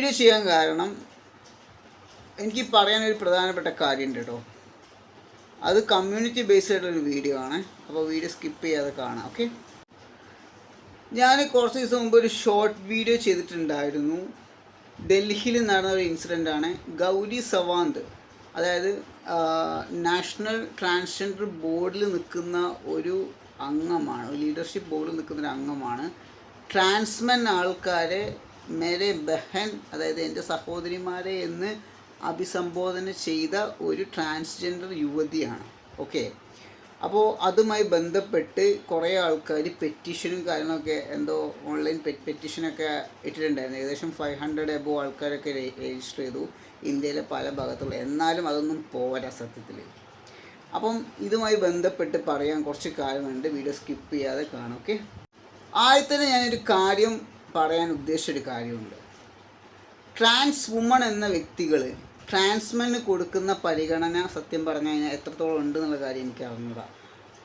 Video ചെയ്യാൻ കാരണം എനിക്ക് പറയാനൊരു പ്രധാനപ്പെട്ട കാര്യമുണ്ട് കേട്ടോ. അത് കമ്മ്യൂണിറ്റി ബേസ്ഡ് ആയിട്ടുള്ളൊരു വീഡിയോ ആണ്. അപ്പോൾ വീഡിയോ സ്കിപ്പ് ചെയ്യാതെ കാണാം ഓക്കെ ഞാൻ കുറച്ച് ദിവസം മുമ്പ് ഒരു ഷോർട്ട് വീഡിയോ ചെയ്തിട്ടുണ്ടായിരുന്നു. ഡൽഹിയിൽ നടന്ന ഒരു ഇൻസിഡന്റ് ആണ്. ഗൗരി സവാന്ത് അതായത് നാഷണൽ ട്രാൻസ്ജെൻഡർ ബോർഡിൽ നിൽക്കുന്ന ഒരു അംഗമാണ് ലീഡർഷിപ്പ് ബോർഡിൽ നിൽക്കുന്ന ഒരു അംഗമാണ്. ട്രാൻസ്മെൻ ആൾക്കാരെ മേരെ ബഹൻ അതായത് എന്റെ സഹോദരിമാരെ എന്ന് അഭിസംബോധന ചെയ്ത ഒരു ട്രാൻസ്ജെൻഡർ യുവതിയാണ്. ഓക്കെ? അപ്പോൾ അതുമായി ബന്ധപ്പെട്ട് കുറേ ആൾക്കാർ പെറ്റീഷനും കാര്യങ്ങളൊക്കെ എന്തോ ഓൺലൈൻ പെറ്റീഷനൊക്കെ ഇട്ടിട്ടുണ്ടായിരുന്നു. ഏകദേശം ഫൈവ് ഹൺഡ്രഡ് എബോ ആൾക്കാരൊക്കെ രജിസ്റ്റർ ചെയ്തു ഇന്ത്യയിലെ പല ഭാഗത്തുള്ള. എന്നാലും അതൊന്നും പോരാ സത്യത്തിൽ. അപ്പം ഇതുമായി ബന്ധപ്പെട്ട് പറയാൻ കുറച്ച് കാര്യമുണ്ട് വീഡിയോ സ്കിപ്പ് ചെയ്യാതെ കാണും. ഓക്കെ? ആദ്യത്തന്നെ ഞാനൊരു കാര്യം പറയാൻ ഉദ്ദേശിച്ചൊരു കാര്യമുണ്ട്. ട്രാൻസ് വുമൺ എന്ന വ്യക്തികൾ ട്രാൻസ്മെന് കൊടുക്കുന്ന പരിഗണന സത്യം പറഞ്ഞു കഴിഞ്ഞാൽ എത്രത്തോളം ഉണ്ട് എന്നുള്ള കാര്യം എനിക്ക് അറിഞ്ഞൂടാ.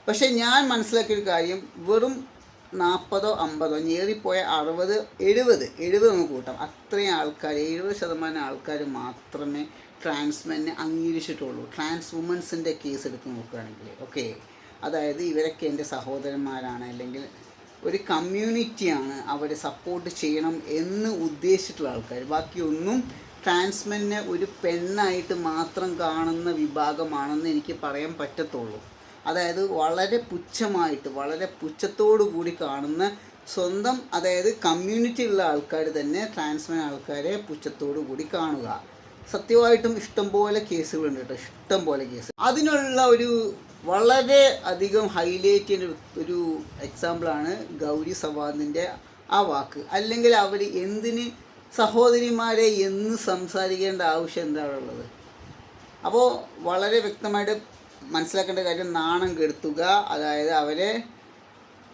പക്ഷേ ഞാൻ മനസ്സിലാക്കിയൊരു കാര്യം വെറും നാൽപ്പതോ അമ്പതോ ഞേറിപ്പോയ അറുപത് എഴുപത് എഴുപത് നമുക്ക് കൂട്ടാം. അത്രയും ആൾക്കാർ എഴുപത് ശതമാനം ആൾക്കാർ മാത്രമേ ട്രാൻസ്മെന്നെ അംഗീകരിച്ചിട്ടുള്ളൂ. ട്രാൻസ് വുമൻസിന്റെ കേസ് എടുത്ത് നോക്കുകയാണെങ്കിൽ ഓക്കെ അതായത് ഇവരൊക്കെ എന്റെ സഹോദരന്മാരാണ് അല്ലെങ്കിൽ ഒരു കമ്മ്യൂണിറ്റിയാണ് അവരെ സപ്പോർട്ട് ചെയ്യണം എന്ന് ഉദ്ദേശിച്ചിട്ടുള്ള ആൾക്കാർ ബാക്കിയൊന്നും ട്രാൻസ്മെനെ ഒരു പെണ്ണായിട്ട് മാത്രം കാണുന്ന വിഭാഗമാണെന്ന് എനിക്ക് പറയാൻ പറ്റത്തുള്ളൂ. അതായത് വളരെ പുച്ഛമായിട്ട് വളരെ പുച്ഛത്തോടു കൂടി കാണുന്ന സ്വന്തം അതായത് കമ്മ്യൂണിറ്റി ഉള്ള ആൾക്കാർ തന്നെ ട്രാൻസ്മെൻ ആൾക്കാരെ പുച്ഛത്തോടു കൂടി കാണുക. സത്യമായിട്ടും ഇഷ്ടംപോലെ കേസുകളുണ്ട് കേട്ടോ ഇഷ്ടംപോലെ കേസ്. അതിനുള്ള ഒരു വളരെ അധികം ഹൈലൈറ്റ് ചെയ്യുന്ന ഒരു- എക്സാമ്പിളാണ് ഗൗരി സവാദിന്റെ ആ വാക്ക്. അല്ലെങ്കിൽ അവർ എന്തിന് സഹോദരിമാരെ എന്ന് സംസാരിക്കേണ്ട ആവശ്യം എന്താണുള്ളത്? അപ്പോൾ വളരെ വ്യക്തമായിട്ട് മനസ്സിലാക്കേണ്ട കാര്യം നാണം കെടുത്തുക അതായത് അവരെ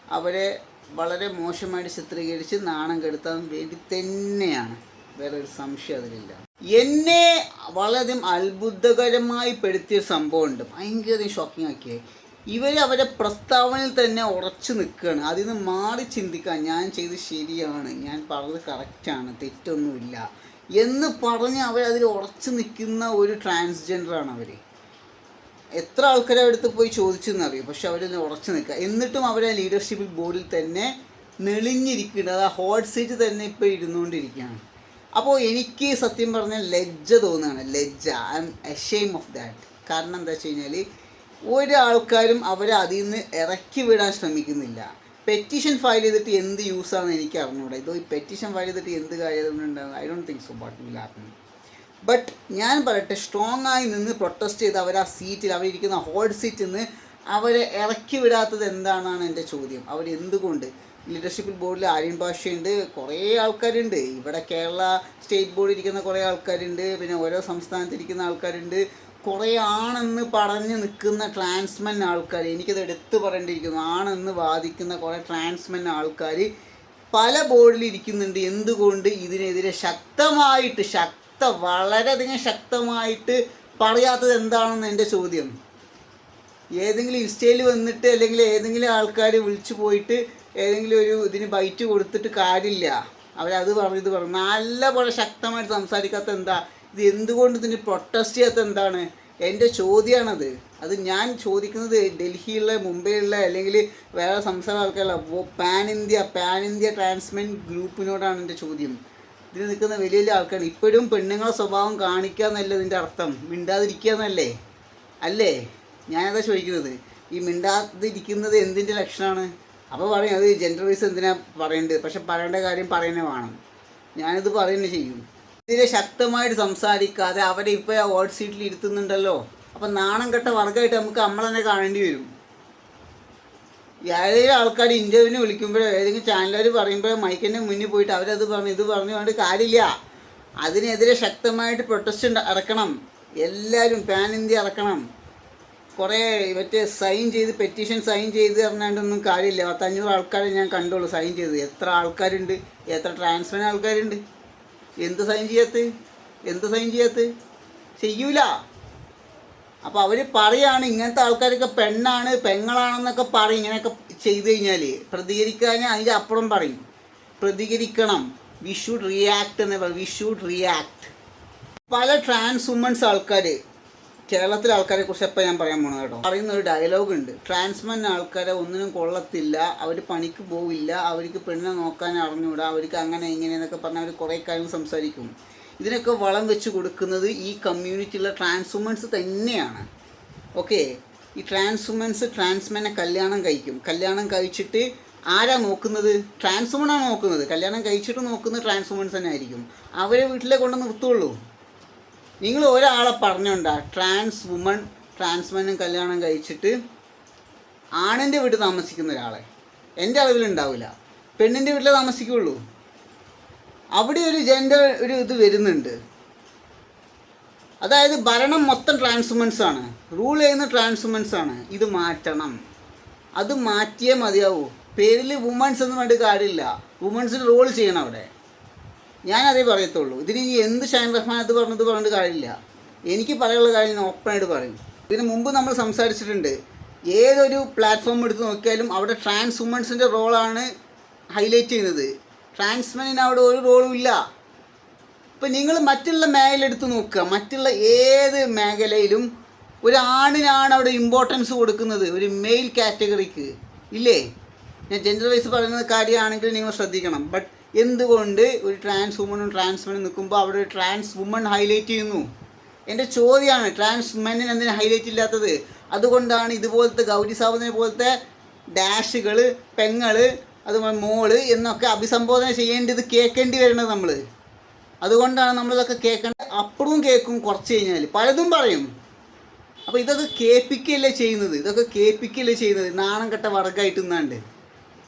അവരെ വളരെ മോശമായിട്ട് ചിത്രീകരിച്ച് നാണം കെടുത്താൻ വേണ്ടി തന്നെയാണ്. വേറെ ഒരു സംശയം അതിലില്ല. എന്നെ വളരെയധികം അത്ഭുതകരമായി പെടുത്തിയ സംഭവമുണ്ട്. ഭയങ്കര ഷോക്കിംഗ് ആക്കിയേ. ഇവർ അവരെ പ്രസ്താവനയിൽ തന്നെ ഉറച്ചു നിൽക്കുകയാണ്. അതിൽ നിന്ന് മാറി ചിന്തിക്കാൻ ഞാൻ ചെയ്ത് ശരിയാണ്. ഞാൻ പറഞ്ഞത് കറക്റ്റാണ് തെറ്റൊന്നുമില്ല. എന്ന് പറഞ്ഞ് അവരതിൽ ഉറച്ചു നിൽക്കുന്ന ഒരു ട്രാൻസ്ജെൻഡറാണ് അവർ എത്ര ആൾക്കാരെ അടുത്ത് പോയി ചോദിച്ചെന്നറിയും? പക്ഷെ അവരൊന്ന് ഉറച്ചു നിൽക്കുക. എന്നിട്ടും അവരെ ലീഡർഷിപ്പ് ബോർഡിൽ തന്നെ നെളിഞ്ഞിരിക്കുന്നത് ആ ഹോട്ട് സീറ്റ് തന്നെ ഇപ്പോൾ ഇരുന്നുകൊണ്ടിരിക്കുകയാണ്. അപ്പോൾ എനിക്ക് സത്യം പറഞ്ഞാൽ ലജ്ജ തോന്നുകയാണ്. ലജ്ജ. I am ashamed of that കാരണം എന്താ വെച്ച് കഴിഞ്ഞാൽ ഒരാൾക്കാരും അവരെ അതിൽ നിന്ന് ഇറക്കി വിടാൻ ശ്രമിക്കുന്നില്ല. പെറ്റീഷൻ ഫയൽ ചെയ്തിട്ട് എന്ത് യൂസാണെന്ന് എനിക്ക് അറിഞ്ഞൂടെ. ഇതോ ഈ പെറ്റീഷൻ ഫയൽ ചെയ്തിട്ട് എന്ത് കാര്യം I don't think so but will happen but ഞാൻ പറയട്ടെ സ്ട്രോങ് ആയി നിന്ന് പ്രൊട്ടസ്റ്റ് ചെയ്ത് അവർ ആ സീറ്റിൽ അവരിയ്ക്കുന്ന ഹോൾഡ് സീറ്റിൽ നിന്ന് അവരെ ഇറക്കി വിടാത്തത് എന്താണെന്നാണ് എന്റെ ചോദ്യം. അവർ എന്തുകൊണ്ട് ലീഡർഷിപ്പ് ബോർഡിൽ ആര്യൻ ഭാഷയുണ്ട് കുറേ ആൾക്കാരുണ്ട്. ഇവിടെ കേരള സ്റ്റേറ്റ് ബോർഡിൽ ഇരിക്കുന്ന കുറേ ആൾക്കാരുണ്ട് പിന്നെ ഓരോ സംസ്ഥാനത്ത് ഇരിക്കുന്ന ആൾക്കാരുണ്ട്. കുറേ ആണെന്ന് പറഞ്ഞ് നിൽക്കുന്ന ട്രാൻസ്മെൻ ആൾക്കാർ എനിക്കത് എടുത്തു പറയേണ്ടിയിരിക്കുന്നു. ആണെന്ന് വാദിക്കുന്ന കുറേ ട്രാൻസ്മെൻ ആൾക്കാർ പല ബോർഡിൽ ഇരിക്കുന്നുണ്ട്. എന്തുകൊണ്ട്? ഇതിനെതിരെ ശക്തമായിട്ട് ശക്ത വളരെയധികം ശക്തമായിട്ട് പറയാത്തത് എന്താണെന്ന് എന്റെ ചോദ്യം. ഏതെങ്കിലും ഇൻസ്റ്റയിൽ വന്നിട്ട് അല്ലെങ്കിൽ ഏതെങ്കിലും ആൾക്കാർ വിളിച്ചു പോയിട്ട് ഏതെങ്കിലും ഒരു ഇതിന് ബൈറ്റ് കൊടുത്തിട്ട് കാര്യമില്ല. അവരത് പറഞ്ഞു ഇത് പറഞ്ഞു. നല്ല പോലെ ശക്തമായിട്ട് സംസാരിക്കാത്ത എന്താ? ഇത് എന്തുകൊണ്ട് ഇതിന് പ്രൊട്ടസ്റ്റ് ചെയ്യാത്ത എന്താണ്? എന്റെ ചോദ്യമാണത് അത് ഞാൻ ചോദിക്കുന്നത് ഡൽഹിയിലുള്ള മുംബൈയിലുള്ള അല്ലെങ്കിൽ വേറെ സംസ്ഥാന ആൾക്കാരുള്ള pan India pan India transmen ഗ്രൂപ്പിനോടാണ് എന്റെ ചോദ്യം. ഇതിൽ നിൽക്കുന്ന വലിയ വലിയ ആൾക്കാർ ഇപ്പോഴും പെണ്ണുങ്ങളെ സ്വഭാവം കാണിക്കുക എന്നല്ല ഇതിന്റെ അർത്ഥം. മിണ്ടാതിരിക്കുക എന്നല്ലേ? അല്ലേ? ഞാനതാ ചോദിക്കുന്നത്. ഈ മിണ്ടാതിരിക്കുന്നത് എന്തിന്റെ ലക്ഷണമാണ് അപ്പോൾ പറയും അത് ജെൻഡർ വൈസ് എന്തിനാ പറയേണ്ടത്? പക്ഷെ പറയേണ്ട കാര്യം പറയുന്നേ വേണം. ഞാനിത് പറയുന്നത് ചെയ്യും. ഇതിനെ ശക്തമായിട്ട് സംസാരിക്കാതെ അവരെ ഇപ്പോൾ ആ ഓട്ട് സീറ്റിൽ ഇരുത്തുന്നുണ്ടല്ലോ. അപ്പം നാണം കെട്ട വർഗമായിട്ട് നമുക്ക് നമ്മൾ തന്നെ കാണേണ്ടി വരും. ഏതെങ്കിലും ആൾക്കാർ ഇന്റർവ്യൂവിന് വിളിക്കുമ്പോഴോ ഏതെങ്കിലും ചാനലുകാർ പറയുമ്പോഴോ മൈക്കിന്റെ മുന്നിൽ പോയിട്ട് അവരത് പറഞ്ഞു ഇത് പറഞ്ഞു കൊണ്ട് കാര്യമില്ല. അതിനെതിരെ ശക്തമായിട്ട് പ്രൊട്ടസ്റ്റ് ഇറക്കണം. എല്ലാവരും പാൻ ഇന്ത്യ ഇറക്കണം. കുറേ മറ്റേ സൈൻ ചെയ്ത് പെറ്റീഷൻ സൈൻ ചെയ്ത് പറഞ്ഞാണ്ടൊന്നും കാര്യമില്ല. പത്തഞ്ഞൂറ് ആൾക്കാരെ ഞാൻ കണ്ടുള്ളൂ സൈൻ ചെയ്ത്. എത്ര ആൾക്കാരുണ്ട്? എത്ര ട്രാൻസ്ഫർ ആൾക്കാരുണ്ട്? എന്ത് സൈൻ ചെയ്യാത്ത? എന്ത് സൈൻ ചെയ്യാത്ത? ചെയ്യൂല. അപ്പോൾ അവർ പറയാണ് ഇങ്ങനത്തെ ആൾക്കാരൊക്കെ പെണ്ണാണ് പെങ്ങളാണെന്നൊക്കെ പറയും. ഇങ്ങനെയൊക്കെ ചെയ്തു കഴിഞ്ഞാൽ പ്രതികരിക്കാൻ അതിന്റെ അപ്പുറം പറയും. പ്രതികരിക്കണം. വി ഷുഡ് റിയാക്ട് എന്ന് പറയും. വി ഷുഡ് റിയാക്ട് പല ട്രാൻസ് വുമൻസ് ആൾക്കാർ കേരളത്തിലെ ആൾക്കാരെ കുറിച്ച് എപ്പോൾ ഞാൻ പറയാൻ പോണത് കേട്ടോ? പറയുന്ന ഒരു ഡയലോഗ് ഉണ്ട്. ട്രാൻസ്മെൻ ആൾക്കാരെ ഒന്നിനും കൊള്ളത്തില്ല. അവർ പണിക്ക് പോവില്ല. അവർക്ക് പെണ്ണിനെ നോക്കാൻ അറിഞ്ഞൂടാ. അവർക്ക് അങ്ങനെ ഇങ്ങനെ എന്നൊക്കെ പറഞ്ഞ് അവർ കുറേ കാര്യങ്ങൾ സംസാരിക്കും. ഇതിനൊക്കെ വളം വെച്ച് കൊടുക്കുന്നത് ഈ കമ്മ്യൂണിറ്റിയിലെ ട്രാൻസ് വുമൻസ് തന്നെയാണ്. ഓക്കെ ഈ ട്രാൻസ് വുമൻസ് ട്രാൻസ്മെനെ കല്യാണം കഴിക്കും. കല്യാണം കഴിച്ചിട്ട് ആരാ നോക്കുന്നത്? ട്രാൻസ് ആണ് നോക്കുന്നത്. കല്യാണം കഴിച്ചിട്ട് നോക്കുന്നത് ട്രാൻസ് വുമൻസ് തന്നെ ആയിരിക്കും. അവരെ വീട്ടിലെ കൊണ്ട് നിർത്തുള്ളൂ. നിങ്ങൾ ഒരാളെ പറഞ്ഞുകൊണ്ടാ ട്രാൻസ് വുമൺ ട്രാൻസ്മെനും കല്യാണം കഴിച്ചിട്ട് ആണിന്റെ വീട്ടിൽ താമസിക്കുന്ന ഒരാളെ. എന്റെ അറിവിലുണ്ടാവില്ല പെണ്ണിന്റെ വീട്ടിലേ താമസിക്കുള്ളൂ. അവിടെ ഒരു ജെൻഡർ ഒരു ഇത് വരുന്നുണ്ട്. അതായത് ഭരണം മൊത്തം ട്രാൻസ്വുമൻസ് ആണ്. റൂൾ ചെയ്യുന്ന ട്രാൻസ്വുമൻസ് ആണ്. ഇത് മാറ്റണം. അത് മാറ്റിയേ മതിയാവൂ. പേരിൽ വുമൻസ് എന്ന് വേണ്ടി കാര്യമില്ല. വുമൻസിന് റോൾ ചെയ്യണം അവിടെ. ഞാൻ അതേ പറയത്തുള്ളൂ. ഇതിന് ഇനി എന്ത് ഷൈൻ റഹ്മാൻ അത് പറഞ്ഞത് പറഞ്ഞിട്ട് കാര്യമില്ല. എനിക്ക് പറയാനുള്ള കാര്യം ഞാൻ ഓപ്പണായിട്ട് പറയും. ഇതിന് മുമ്പ് നമ്മൾ സംസാരിച്ചിട്ടുണ്ട്. ഏതൊരു പ്ലാറ്റ്ഫോം എടുത്ത് നോക്കിയാലും അവിടെ ട്രാൻസ് വുമൻസിന്റെ റോളാണ് ഹൈലൈറ്റ് ചെയ്യുന്നത്. ട്രാൻസ്മെനിന് അവിടെ ഒരു റോളും ഇല്ല. ഇപ്പം നിങ്ങൾ മറ്റുള്ള മേഖല എടുത്ത് നോക്കുക. മറ്റുള്ള ഏത് മേഖലയിലും ഒരു ആണിനാണ് അവിടെ ഇമ്പോർട്ടൻസ് കൊടുക്കുന്നത്. ഒരു മെയിൽ കാറ്റഗറിക്ക് ഇല്ലേ? ഞാൻ ജെൻഡർ വൈസ് പറയുന്ന കാര്യമാണെങ്കിൽ നിങ്ങൾ ശ്രദ്ധിക്കണം. ബട്ട് എന്തുകൊണ്ട് ഒരു ട്രാൻസ് വുമണും ട്രാൻസ്മെനും നിൽക്കുമ്പോൾ അവിടെ ഒരു ട്രാൻസ് വുമൺ ഹൈലൈറ്റ് ചെയ്യുന്നു? എന്റെ ചോദ്യമാണ് ട്രാൻസ് മെന്നിന് എന്തിനാണ് ഹൈലൈറ്റ് ഇല്ലാത്തത്? അതുകൊണ്ടാണ് ഇതുപോലത്തെ ഗൗരി സാവന്തിനെ പോലത്തെ ഡാഷുകൾ പെങ്ങൾ അതുപോലെ മോൾ എന്നൊക്കെ അഭിസംബോധന ചെയ്യേണ്ടത് കേൾക്കേണ്ടി വരുന്നത് നമ്മൾ അതുകൊണ്ടാണ് നമ്മളിതൊക്കെ കേൾക്കേണ്ടത്. അപ്പുറവും കേൾക്കും കുറച്ച് കഴിഞ്ഞാൽ പലതും പറയും. അപ്പോൾ ഇതൊക്കെ കേൾപ്പിക്കുകയല്ലേ ചെയ്യുന്നത്? ഇതൊക്കെ കേൾപ്പിക്കുകയല്ലേ ചെയ്യുന്നത്? നാണം കെട്ട വർഗമായിട്ട് നിന്നാണ്ട്.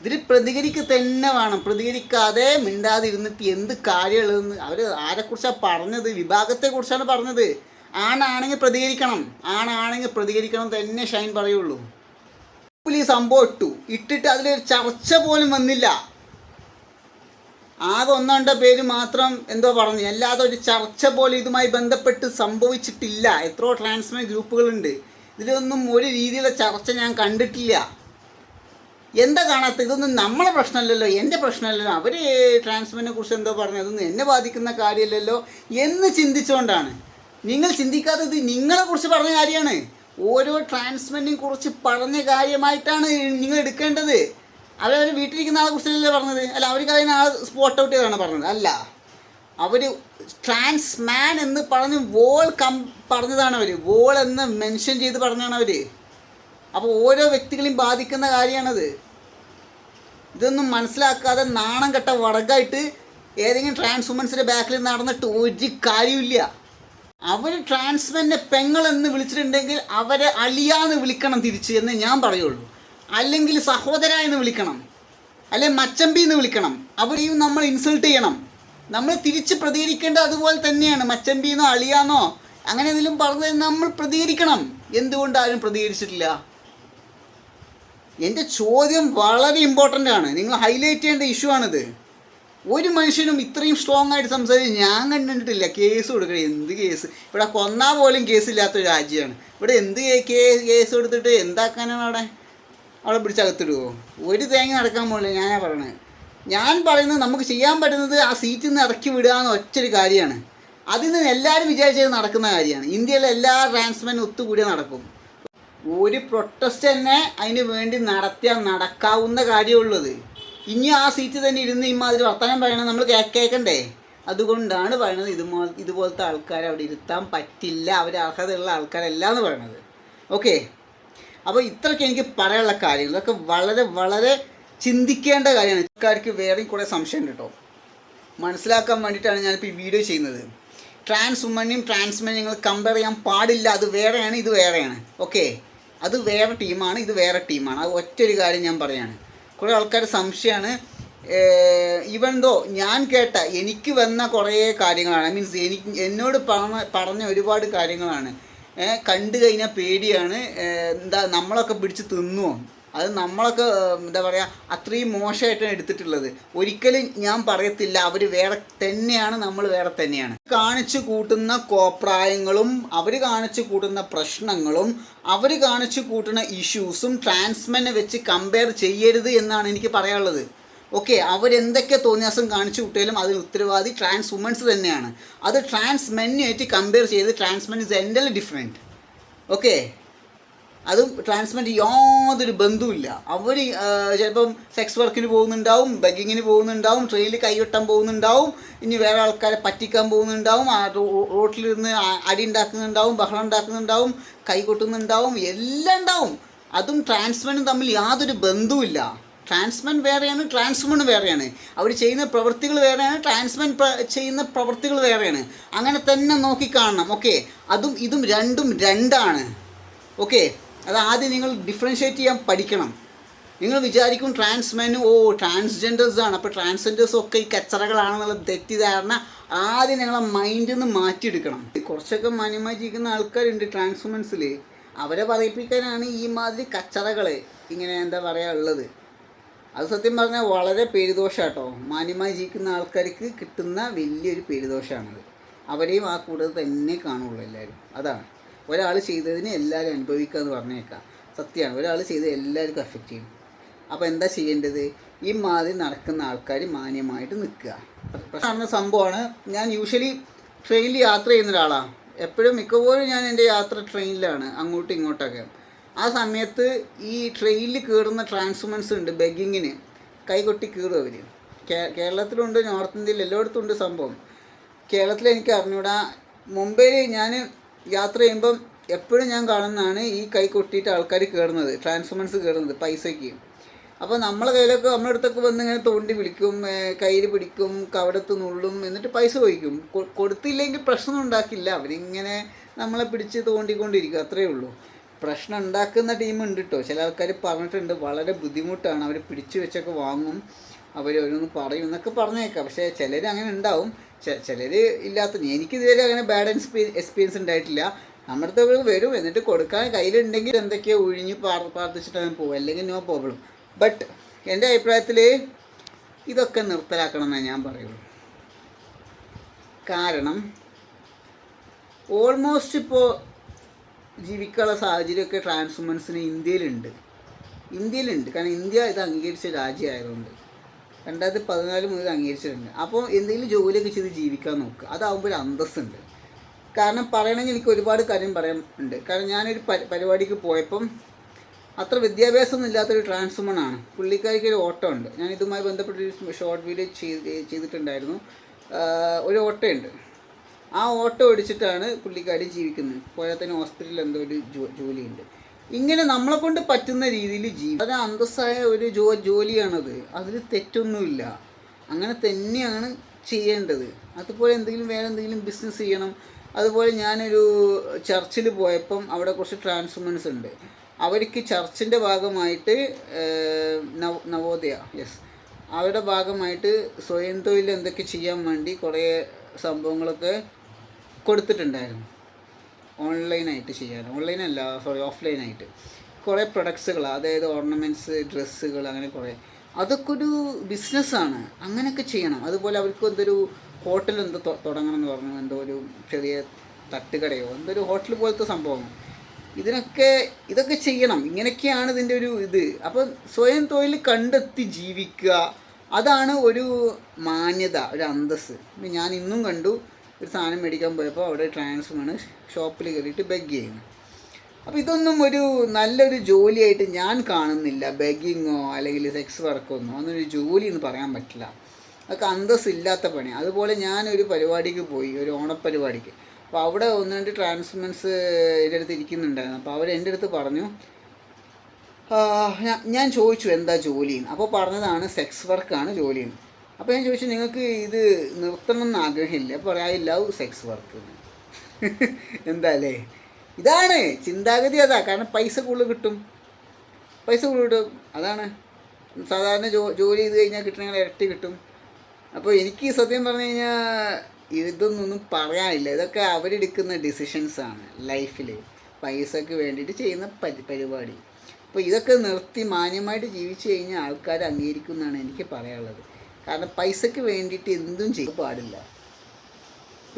ഇതിൽ പ്രതികരിക്കുക തന്നെ വേണം. പ്രതികരിക്കാതെ മിണ്ടാതിരുന്നിട്ട് എന്ത് കാര്യമുള്ളതെന്ന് അവർ ആരെക്കുറിച്ചാണ് പറഞ്ഞത്? വിഭാഗത്തെക്കുറിച്ചാണ് പറഞ്ഞത്. ആണാണെങ്കിൽ പ്രതികരിക്കണം. ആണാണെങ്കിൽ പ്രതികരിക്കണം തന്നെ ഷൈൻ പറയുള്ളൂ. ഈ സംഭവം ഇട്ടു. ഇട്ടിട്ട് അതിലൊരു ചർച്ച പോലും വന്നില്ല. ആകെ ഒന്നോ പേര് മാത്രം എന്തോ പറഞ്ഞു. അല്ലാതെ ഒരു ചർച്ച പോലും ഇതുമായി ബന്ധപ്പെട്ട് സംഭവിച്ചിട്ടില്ല. എത്രയോ ട്രാൻസ്മേ ഗ്രൂപ്പുകളുണ്ട്. ഇതിലൊന്നും ഒരു രീതിയിലുള്ള ചർച്ച ഞാൻ കണ്ടിട്ടില്ല. എന്താ കാണാത്ത? ഇതൊന്നും നമ്മളെ പ്രശ്നമല്ലല്ലോ എന്റെ പ്രശ്നമല്ലല്ലോ. അവർ ട്രാൻസ്ഫറിനെ കുറിച്ച് എന്തോ പറഞ്ഞു. അതൊന്നും എന്നെ ബാധിക്കുന്ന കാര്യമല്ലല്ലോ എന്ന് ചിന്തിച്ചുകൊണ്ടാണ് നിങ്ങൾ ചിന്തിക്കാത്തത് നിങ്ങളെ കുറിച്ച് പറഞ്ഞ കാര്യമാണ്. ഓരോ ട്രാൻസ്മെന്റിനെ കുറിച്ച് പറഞ്ഞ കാര്യമായിട്ടാണ് നിങ്ങൾ എടുക്കേണ്ടത്. അവരവർ വീട്ടിലിരിക്കുന്ന ആളെ കുറിച്ചല്ലേ പറഞ്ഞത്? അല്ല അവർ കഴിയുന്ന ആ സ്പോട്ട് ഔട്ട് ചെയ്താണ് പറഞ്ഞത്. അല്ല അവർ ട്രാൻസ്മാൻ എന്ന് പറഞ്ഞ് വോൾ കം പറഞ്ഞതാണ് അവർ വോൾ എന്ന് മെൻഷൻ ചെയ്ത് പറഞ്ഞതാണ് അവർ അപ്പോൾ ഓരോ വ്യക്തികളെയും ബാധിക്കുന്ന കാര്യമാണത് ഇതൊന്നും മനസ്സിലാക്കാതെ നാണം കെട്ട വടകായിട്ട് ഏതെങ്കിലും ട്രാൻസ് വുമൻസിന്റെ ബാക്കിൽ നടന്നിട്ട് ഒരു കാര്യമില്ല അവർ ട്രാൻസ്മെന്റെ പെങ്ങൾ എന്ന് വിളിച്ചിട്ടുണ്ടെങ്കിൽ അവരെ അളിയാന്ന് വിളിക്കണം തിരിച്ച് എന്ന് ഞാൻ പറയുള്ളൂ. അല്ലെങ്കിൽ സഹോദര എന്ന് വിളിക്കണം. അല്ലെങ്കിൽ മച്ചമ്പി എന്ന് വിളിക്കണം. അവരെയും നമ്മൾ ഇൻസൾട്ട് ചെയ്യണം. നമ്മൾ തിരിച്ച് പ്രതികരിക്കേണ്ടത് അതുപോലെ തന്നെയാണ്. മച്ചമ്പിന്നോ അളിയാന്നോ അങ്ങനെ എന്തെങ്കിലും പറഞ്ഞു നമ്മൾ പ്രതികരിക്കണം. എന്തുകൊണ്ട് ആരും പ്രതികരിച്ചിട്ടില്ല? എന്റെ ചോദ്യം വളരെ ഇമ്പോർട്ടന്റ് ആണ്. നിങ്ങൾ ഹൈലൈറ്റ് ചെയ്യേണ്ട ഇഷ്യൂ ആണിത്. ഒരു മനുഷ്യനും ഇത്രയും സ്ട്രോങ് ആയിട്ട് സംസാരിച്ച് ഞാൻ കണ്ടിട്ടില്ല കേസ് കൊടുക്കുക എന്ത് കേസ് ഇവിടെ കൊന്നാ പോലും കേസില്ലാത്ത രാജ്യമാണ്. ഇവിടെ എന്ത് കേസ് കൊടുത്തിട്ട് എന്താക്കാനാണ് അവിടെ? അവിടെ പിടിച്ചകത്തിടുവോ? ഒരു തേങ്ങ നടക്കാൻ പോകില്ല ഞാനാ പറയണത് ഞാൻ പറയുന്നത് നമുക്ക് ചെയ്യാൻ പറ്റുന്നത് ആ സീറ്റിൽ നിന്ന് ഇറക്കി വിടുക എന്ന് ഒറ്റൊരു കാര്യമാണ്. അതിൽ നിന്ന് എല്ലാവരും വിചാരിച്ചത് നടക്കുന്ന കാര്യമാണ്. ഇന്ത്യയിലെ എല്ലാ ട്രാൻസ്മെന്റും ഒത്തുകൂടിയ നടക്കും. ഒരു പ്രൊട്ടസ്റ്റ് തന്നെ അതിന് വേണ്ടി നടത്തിയാൽ നടക്കാവുന്ന കാര്യമുള്ളത് ഇനി ആ സീറ്റ് തന്നെ ഇരുന്ന് ഇമാതിരി വർത്തമാനം പറയണത് നമ്മൾ കേൾക്കേക്കണ്ടേ അതുകൊണ്ടാണ് പറയുന്നത് ഇതുപോ ഇതുപോലത്തെ ആൾക്കാരെ അവിടെ ഇരുത്താൻ പറ്റില്ല അവർ അർഹതയുള്ള ആൾക്കാരല്ല എന്ന് പറയണത്. ഓക്കെ അപ്പോൾ ഇത്രയ്ക്ക് എനിക്ക് പറയാനുള്ള കാര്യങ്ങൾ. ഇതൊക്കെ വളരെ വളരെ ചിന്തിക്കേണ്ട കാര്യമാണ്. ആൾക്കാർക്ക് വേറെയും കുറേ സംശയം കേട്ടോ. മനസ്സിലാക്കാൻ വേണ്ടിയിട്ടാണ് ഞാനിപ്പോൾ ഈ വീഡിയോ ചെയ്യുന്നത്. ട്രാൻസ് വുമനെയും ട്രാൻസ്മെനും നിങ്ങൾ കമ്പയർ ചെയ്യാൻ പാടില്ല. അത് വേറെയാണ് ഇത് വേറെയാണ്. ഓക്കെ അത് വേറെ ടീമാണ് ഇത് വേറെ ടീമാണ്. അത് ഒറ്റൊരു കാര്യം ഞാൻ പറയാണ്. കുറേ ആൾക്കാർ സംശയമാണ് ഈവൻ ദോ ഞാൻ കേട്ട എനിക്ക് വന്ന കുറേ കാര്യങ്ങളാണ്. മീൻസ് എനിക്ക് എന്നോട് പറഞ്ഞ പറഞ്ഞ ഒരുപാട് കാര്യങ്ങളാണ്. കണ്ടു കഴിഞ്ഞാൽ പേടിയാണ്. എന്താ നമ്മളൊക്കെ പിടിച്ച് തിന്നുമോ അത് നമ്മളൊക്കെ എന്താ പറയുക അത്രയും മോശമായിട്ടാണ് എടുത്തിട്ടുള്ളത്. ഒരിക്കലും ഞാൻ പറയത്തില്ല അവർ വേറെ തന്നെയാണ് നമ്മൾ വേറെ തന്നെയാണ്. കാണിച്ചു കൂട്ടുന്ന കോപ്രായങ്ങളും അവർ കാണിച്ചു കൂട്ടുന്ന പ്രശ്നങ്ങളും അവർ കാണിച്ചു കൂട്ടുന്ന ഇഷ്യൂസും ട്രാൻസ്മെനെ വെച്ച് കമ്പയർ ചെയ്യരുത് എന്നാണ് എനിക്ക് പറയാനുള്ളത്. ഓക്കെ അവരെന്തൊക്കെ തോന്നിയാസം കാണിച്ചു വിട്ടാലും അതിന് ഉത്തരവാദി ട്രാൻസ് വുമൻസ് തന്നെയാണ്. അത് ട്രാൻസ് മെന്നുമായിട്ട് കമ്പയർ ചെയ്ത് trans men is entirely different okay അതും ട്രാൻസ്മെന്റ് യാതൊരു ബന്ധവുമില്ല. അവർ ചിലപ്പം സെക്സ് വർക്കിന് പോകുന്നുണ്ടാവും ബഗ്ഗിങ്ങിന് പോകുന്നുണ്ടാവും ട്രെയിനിൽ കൈവെട്ടാൻ പോകുന്നുണ്ടാവും ഇനി വേറെ ആൾക്കാരെ പറ്റിക്കാൻ പോകുന്നുണ്ടാവും റോട്ടിലിരുന്ന് അടി ഉണ്ടാക്കുന്നുണ്ടാവും ബഹളം ഉണ്ടാക്കുന്നുണ്ടാവും കൈ കൊട്ടുന്നുണ്ടാവും എല്ലാം ഉണ്ടാവും. അതും ട്രാൻസ്മെനും തമ്മിൽ യാതൊരു ബന്ധവുമില്ല. ട്രാൻസ്മെൻ വേറെയാണ് ട്രാൻസ്മൺ വേറെയാണ്. അവർ ചെയ്യുന്ന പ്രവൃത്തികൾ വേറെയാണ് ട്രാൻസ്മെൻ ചെയ്യുന്ന പ്രവൃത്തികൾ വേറെയാണ്. അങ്ങനെ തന്നെ നോക്കിക്കാണണം ഓക്കെ അതും ഇതും രണ്ടും രണ്ടാണ് ഓക്കെ അത് ആദ്യം നിങ്ങൾ ഡിഫറൻഷ്യേറ്റ് ചെയ്യാൻ പഠിക്കണം. നിങ്ങൾ വിചാരിക്കും ട്രാൻസ്മെൻ ഓ ട്രാൻസ്ജെൻഡേഴ്സ് ആണ്. അപ്പോൾ ട്രാൻസ്ജെൻഡേഴ്സ് ഒക്കെ ഈ കച്ചറകളാണെന്നുള്ള തെറ്റിദ്ധാരണ ആദ്യം നിങ്ങളെ മൈൻഡിൽ നിന്ന് മാറ്റിയെടുക്കണം. കുറച്ചൊക്കെ മാന്യമായി ജീവിക്കുന്ന ആൾക്കാരുണ്ട് ട്രാൻസ്വുമൻസിൽ അവരെ പറയിപ്പിക്കാനാണ് ഈ മാതിരി കച്ചറകൾ ഇങ്ങനെ എന്താ പറയുക ഉള്ളത്. അത് സത്യം പറഞ്ഞാൽ വളരെ പേരുദോഷാട്ടോ. മാന്യമായി ജീവിക്കുന്ന ആൾക്കാർക്ക് കിട്ടുന്ന വലിയൊരു പേരുദോഷമാണത് അവരെയും ആ കൂടുതൽ തന്നെ കാണുള്ളൂ എല്ലാവരും. അതാണ്. ഒരാൾ ചെയ്തതിനെ എല്ലാവരും അനുഭവിക്കുക എന്ന് പറഞ്ഞേക്കാം. സത്യമാണ്. ഒരാൾ ചെയ്ത് എല്ലാവർക്കും എഫക്റ്റ് ചെയ്യും. അപ്പോൾ എന്താ ചെയ്യേണ്ടത്? ഈ മാതിരി നടക്കുന്ന ആൾക്കാർ മാന്യമായിട്ട് നിൽക്കുക. പ്രശ്നമാണ് സംഭവമാണ്. ഞാൻ യൂഷ്വലി ട്രെയിനിൽ യാത്ര ചെയ്യുന്ന ഒരാളാണ് എപ്പോഴും മിക്കപ്പോഴും ഞാൻ എന്റെ യാത്ര ട്രെയിനിലാണ് അങ്ങോട്ടും ഇങ്ങോട്ടൊക്കെ. ആ സമയത്ത് ഈ ട്രെയിനിൽ കയറുന്ന ട്രാൻസ്ഫോമൻസ് ഉണ്ട് ബെഗിങ്ങിന് കൈകൊട്ടി കീറും അവർ കേരളത്തിലുണ്ട് നോർത്ത് ഇന്ത്യയിൽ എല്ലായിടത്തും ഉണ്ട് സംഭവം. കേരളത്തിൽ എനിക്ക് അറിഞ്ഞൂടാ. മുംബൈയിൽ ഞാൻ യാത്ര ചെയ്യുമ്പം എപ്പോഴും ഞാൻ കാണുന്നതാണ് ഈ കൈ കൊട്ടിയിട്ട് ആൾക്കാർ കയറുന്നത് ട്രാൻസ്ഫോമൻസ് കയറുന്നത് പൈസയ്ക്ക്. അപ്പോൾ നമ്മളെ കയ്യിലൊക്കെ നമ്മുടെ അടുത്തൊക്കെ വന്ന് ഇങ്ങനെ തോണ്ടി വിളിക്കും കയ്യിൽ പിടിക്കും കവടത്ത് നുള്ളും എന്നിട്ട് പൈസ ചോദിക്കും. കൊടുത്തില്ലെങ്കിൽ പ്രശ്നം ഉണ്ടാക്കില്ല. അവരിങ്ങനെ നമ്മളെ പിടിച്ച് തോണ്ടിക്കൊണ്ടിരിക്കും അത്രയേ ഉള്ളൂ. പ്രശ്നം ഉണ്ടാക്കുന്ന ഉണ്ട് കേട്ടോ ചില ആൾക്കാർ പറഞ്ഞിട്ടുണ്ട് വളരെ ബുദ്ധിമുട്ടാണ്. അവർ പിടിച്ചു വെച്ചൊക്കെ വാങ്ങും അവർ ഓരോന്ന് പറയും എന്നൊക്കെ പറഞ്ഞേക്കാം. പക്ഷേ ചിലർ അങ്ങനെ ഉണ്ടാവും. ചിലർ ഇല്ലാത്ത എനിക്ക് ഇതുവരെ അങ്ങനെ ബാഡ് എക്സ്പീരിയൻസ് ഉണ്ടായിട്ടില്ല. നമ്മുടെ അടുത്ത് വരും എന്നിട്ട് കൊടുക്കാൻ കയ്യിലുണ്ടെങ്കിൽ എന്തൊക്കെയോ ഒഴിഞ്ഞ് പ്രാർ പ്രാർത്ഥിച്ചിട്ട് അങ്ങനെ പോകും അല്ലെങ്കിൽ നോ പ്രോബ്ലം ബട്ട് എന്റെ അഭിപ്രായത്തിൽ ഇതൊക്കെ നിർത്തലാക്കണം എന്നേ ഞാൻ പറയുള്ളൂ കാരണം ഓൾമോസ്റ്റ് ഇപ്പോൾ ജീവിക്കാനുള്ള സാഹചര്യമൊക്കെ ട്രാൻസ്വുമൻസിന് ഇന്ത്യയിലുണ്ട്. ഇന്ത്യയിലുണ്ട്. കാരണം ഇന്ത്യ ഇത് അംഗീകരിച്ച രാജ്യമായതുകൊണ്ട്. രണ്ടായിരത്തി പതിനാല് മുതൽ അംഗീകരിച്ചിട്ടുണ്ട്. അപ്പോൾ എന്തെങ്കിലും ജോലിയൊക്കെ ചെയ്ത് ജീവിക്കാൻ നോക്കുക അതാവുമ്പോൾ ഒരു അന്തസ്സുണ്ട്. കാരണം പറയണമെങ്കിൽ എനിക്ക് ഒരുപാട് കാര്യം പറയാൻ ഉണ്ട്. കാരണം ഞാനൊരു പരി- പരിപാടിക്ക് പോയപ്പം അത്ര വിദ്യാഭ്യാസമൊന്നും ഇല്ലാത്തൊരു ട്രാൻസ്വുമൺ ആണ്. പുള്ളിക്കാരിക്ക് ഒരു ഓട്ടോ ഉണ്ട് ഞാൻ ഇതുമായി ബന്ധപ്പെട്ടൊരു ഷോർട്ട് വീഡിയോ ചെയ്ത് ചെയ്തിട്ടുണ്ടായിരുന്നു. ഒരു ഓട്ടോയുണ്ട്. ആ ഓട്ടോ ഓടിച്ചിട്ടാണ് പുള്ളിക്കാരി ജീവിക്കുന്നത്. പോയാൽ തന്നെ ഹോസ്പിറ്റലിൽ എന്തോ ഒരു ജോലിയുണ്ട്. ഇങ്ങനെ നമ്മളെ കൊണ്ട് പറ്റുന്ന രീതിയിൽ ജീവി അത് അന്തസ്സായ ഒരു ജോ ജോലിയാണത്. അതിൽ തെറ്റൊന്നുമില്ല. അങ്ങനെ തന്നെയാണ് ചെയ്യേണ്ടത്. അതുപോലെ എന്തെങ്കിലും വേറെ എന്തെങ്കിലും ബിസിനസ് ചെയ്യണം. അതുപോലെ ഞാനൊരു ചർച്ചിൽ പോയപ്പം അവിടെ കുറച്ച് ട്രാൻസ്ഫോമൻസ് ഉണ്ട്. അവർക്ക് ചർച്ചിന്റെ ഭാഗമായിട്ട് നവ നവോദയ യെസ് അവരുടെ ഭാഗമായിട്ട് സ്വയം തൊഴിൽ എന്തൊക്കെ ചെയ്യാൻ വേണ്ടി കുറേ സംഭവങ്ങളൊക്കെ കൊടുത്തിട്ടുണ്ടായിരുന്നു. ഓൺലൈനായിട്ട് ചെയ്യാൻ. ഓൺലൈനല്ല സോറി ഓഫ്ലൈനായിട്ട് കുറേ പ്രൊഡക്ട്സുകൾ അതായത് ഓർണമെന്റ്സ് ഡ്രസ്സുകൾ അങ്ങനെ കുറേ. അതൊക്കെ ഒരു ബിസിനസ്സാണ് അങ്ങനെയൊക്കെ ചെയ്യണം. അതുപോലെ അവർക്ക് എന്തൊരു ഹോട്ടൽ എന്തോ തുടങ്ങണം എന്ന് പറഞ്ഞു. എന്തോ ഒരു ചെറിയ തട്ടുകടയോ എന്തോ ഒരു ഹോട്ടൽ പോലത്തെ സംഭവം. ഇതിനൊക്കെ ഇതൊക്കെ ചെയ്യണം. ഇങ്ങനെയൊക്കെയാണ് ഇതിന്റെ ഒരു ഇത്. അപ്പം സ്വയം തൊഴിൽ കണ്ടെത്തി ജീവിക്കുക. അതാണ് ഒരു മാന്യത ഒരു അന്തസ്സ്. ഞാൻ ഇന്നും കണ്ടു ഒരു സാധനം മേടിക്കാൻ പോയപ്പോൾ അവിടെ ട്രാൻസ്ഫറാണ് ഷോപ്പിൽ കയറിയിട്ട് ബെഗ് ചെയ്യുന്നത് അപ്പോൾ ഇതൊന്നും ഒരു നല്ലൊരു ജോലിയായിട്ട് ഞാൻ കാണുന്നില്ല. ബെഗിങ്ങോ അല്ലെങ്കിൽ സെക്സ് വർക്കോ ഒന്നും. അതൊരു ജോലി എന്ന് പറയാൻ പറ്റില്ല. അതൊക്കെ അന്തസ്സില്ലാത്ത പണി. അതുപോലെ ഞാനൊരു പരിപാടിക്ക് പോയി. ഒരു ഓണപ്പരിപാടിക്ക്. അപ്പോൾ അവിടെ ഒന്ന് രണ്ട് ട്രാൻസ്മെൻസ് എന്റെ അടുത്ത് ഇരിക്കുന്നുണ്ടായിരുന്നു. അപ്പോൾ അവർ എന്റെ അടുത്ത് പറഞ്ഞു ഞാൻ ചോദിച്ചു എന്താ ജോലിയെന്ന് അപ്പോൾ പറഞ്ഞതാണ് സെക്സ് വർക്കാണ് ജോലിന്ന് അപ്പോൾ ഞാൻ ചോദിച്ചു നിങ്ങൾക്ക് ഇത് നിർത്തണം എന്ന് ആഗ്രഹമില്ല പറയാ ഐ ലവ് സെക്സ് വർക്ക്. എന്താ അല്ലേ ഇതാണ് ചിന്താഗതി അതാ കാരണം പൈസ കൂടുതൽ കിട്ടും. പൈസ കൂടുതൽ കിട്ടും അതാണ്. സാധാരണ ജോ ജോലി ചെയ്ത് കഴിഞ്ഞാൽ കിട്ടണമെങ്കിൽ ഇരട്ടി കിട്ടും. അപ്പോൾ എനിക്ക് സത്യം പറഞ്ഞു കഴിഞ്ഞാൽ ഇതൊന്നും പറയാനില്ല. ഇതൊക്കെ അവരെടുക്കുന്ന ഡിസിഷൻസാണ് ലൈഫിൽ പൈസക്ക് വേണ്ടിയിട്ട് ചെയ്യുന്ന പരി പരിപാടി. അപ്പോൾ ഇതൊക്കെ നിർത്തി മാന്യമായിട്ട് ജീവിച്ചു കഴിഞ്ഞാൽ ആൾക്കാർ അംഗീകരിക്കുന്നതാണ് എനിക്ക് പറയാനുള്ളത്. കാരണം പൈസയ്ക്ക് വേണ്ടിയിട്ട് എന്തും ചെയ്യാൻ പാടില്ല.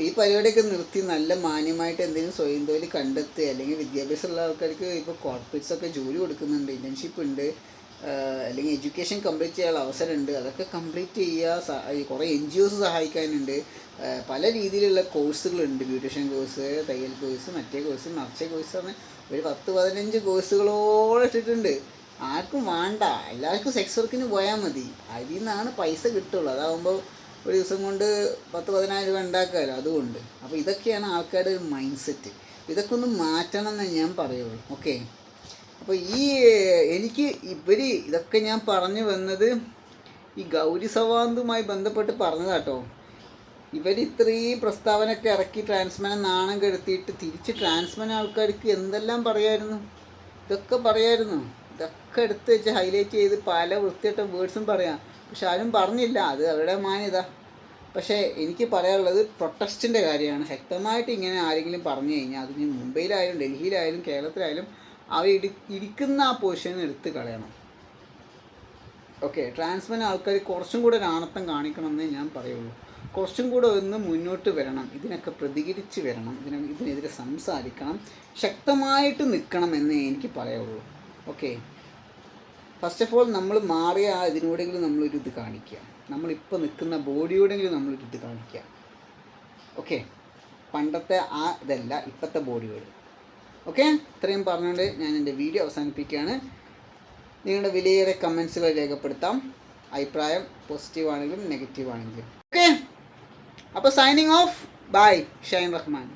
ഈ പരിപാടിയൊക്കെ നിർത്തി നല്ല മാന്യമായിട്ട് എന്തെങ്കിലും സ്വയം തൊഴിൽ കണ്ടെത്തുക അല്ലെങ്കിൽ വിദ്യാഭ്യാസമുള്ള ആൾക്കാർക്ക് ഇപ്പോൾ കോർപ്പറേറ്റ്സൊക്കെ ജോലി കൊടുക്കുന്നുണ്ട് ഇന്റേൺഷിപ്പ് ഉണ്ട് അല്ലെങ്കിൽ എഡ്യൂക്കേഷൻ കംപ്ലീറ്റ് ചെയ്യാനുള്ള അവസരമുണ്ട്. അതൊക്കെ കംപ്ലീറ്റ് ചെയ്യുക കുറേ എൻ ജി ഒസ് സഹായിക്കാനുണ്ട്. പല രീതിയിലുള്ള കോഴ്സുകളുണ്ട് ബ്യൂട്ടീഷ്യൻ കോഴ്സ് തയ്യൽ കോഴ്സ് മറ്റേ കോഴ്സ് മറിച്ച കോഴ്സ് അങ്ങനെ ഒരു പത്ത് പതിനഞ്ച് കോഴ്സുകളോളം ഇട്ടിട്ടുണ്ട്. ആർക്കും വേണ്ട. എല്ലാവർക്കും സെക്സ് വർക്കിന് പോയാൽ മതി. അതിൽ നിന്നാണ് പൈസ കിട്ടുള്ളൂ. അതാകുമ്പോൾ ഒരു ദിവസം കൊണ്ട് പത്ത് പതിനായിരം രൂപ ഉണ്ടാക്കാമല്ലോ അതുകൊണ്ട്. അപ്പോൾ ഇതൊക്കെയാണ് ആൾക്കാരുടെ ഒരു മൈൻഡ് സെറ്റ് ഇതൊക്കെ ഒന്ന് മാറ്റണം എന്നേ ഞാൻ പറയുള്ളൂ. ഓക്കെ? അപ്പോൾ ഈ എനിക്ക് ഇവർ ഇതൊക്കെ ഞാൻ പറഞ്ഞു വന്നത് ഈ ഗൗരി സവാന്തുമായി ബന്ധപ്പെട്ട് പറഞ്ഞതാട്ടോ. ഇവർ ഇത്രയും പ്രസ്താവനയൊക്കെ ഇറക്കി ട്രാൻസ്മെൻ നാണം കെടുത്തിയിട്ട് തിരിച്ച് ട്രാൻസ്മെൻ ആൾക്കാർക്ക് എന്തെല്ലാം പറയായിരുന്നു? ഇതൊക്കെ പറയായിരുന്നു. ഇതൊക്കെ എടുത്ത് വെച്ച് ഹൈലൈറ്റ് ചെയ്ത് പല വൃത്തിയിട്ട വേർഡ്സും പറയാം. പക്ഷെ ആരും പറഞ്ഞില്ല. അത് അവരുടെ മാന്യത. പക്ഷേ എനിക്ക് പറയാനുള്ളത് പ്രൊട്ടസ്റ്റിന്റെ കാര്യമാണ്. ശക്തമായിട്ട് ഇങ്ങനെ ആരെങ്കിലും പറഞ്ഞു കഴിഞ്ഞാൽ അതിന് മുംബൈയിലായാലും ഡൽഹിയിലായാലും കേരളത്തിലായാലും അവർ ഇടി ഇരിക്കുന്ന ആ പൊസിഷൻ എടുത്ത് കളയണം. ഓക്കെ ട്രാൻസ്മെൻ ആൾക്കാർ കുറച്ചും കൂടെ ഒരു ആണത്തം കാണിക്കണമെന്നേ ഞാൻ പറയുള്ളൂ. കുറച്ചും കൂടെ ഒന്ന് മുന്നോട്ട് വരണം. ഇതിനൊക്കെ പ്രതികരിച്ച് വരണം. ഇതിനെ ഇതിനെതിരെ സംസാരിക്കണം. ശക്തമായിട്ട് നിൽക്കണം എന്നേ എനിക്ക് പറയുള്ളൂ ഓക്കെ ഫസ്റ്റ് ഓഫ് ഓൾ നമ്മൾ മാറിയ ആ ഇതിനോടെങ്കിലും നമ്മളൊരു ഇത് കാണിക്കുക. നമ്മളിപ്പോൾ നിൽക്കുന്ന ബോഡിയോടെങ്കിലും നമ്മളൊരു ഇത് കാണിക്കുക. ഓക്കെ പണ്ടത്തെ ആ ഇതല്ല ഇപ്പോഴത്തെ ബോഡിയോട്. ഓക്കെ ഇത്രയും പറഞ്ഞുകൊണ്ട് ഞാൻ എന്റെ വീഡിയോ അവസാനിപ്പിക്കുകയാണ്. നിങ്ങളുടെ വിലയേറെ കമൻസുകൾ രേഖപ്പെടുത്താം. അഭിപ്രായം പോസിറ്റീവ് ആണെങ്കിലും നെഗറ്റീവ് ആണെങ്കിലും. ഓക്കെ അപ്പോൾ signing off by Shine Rahman.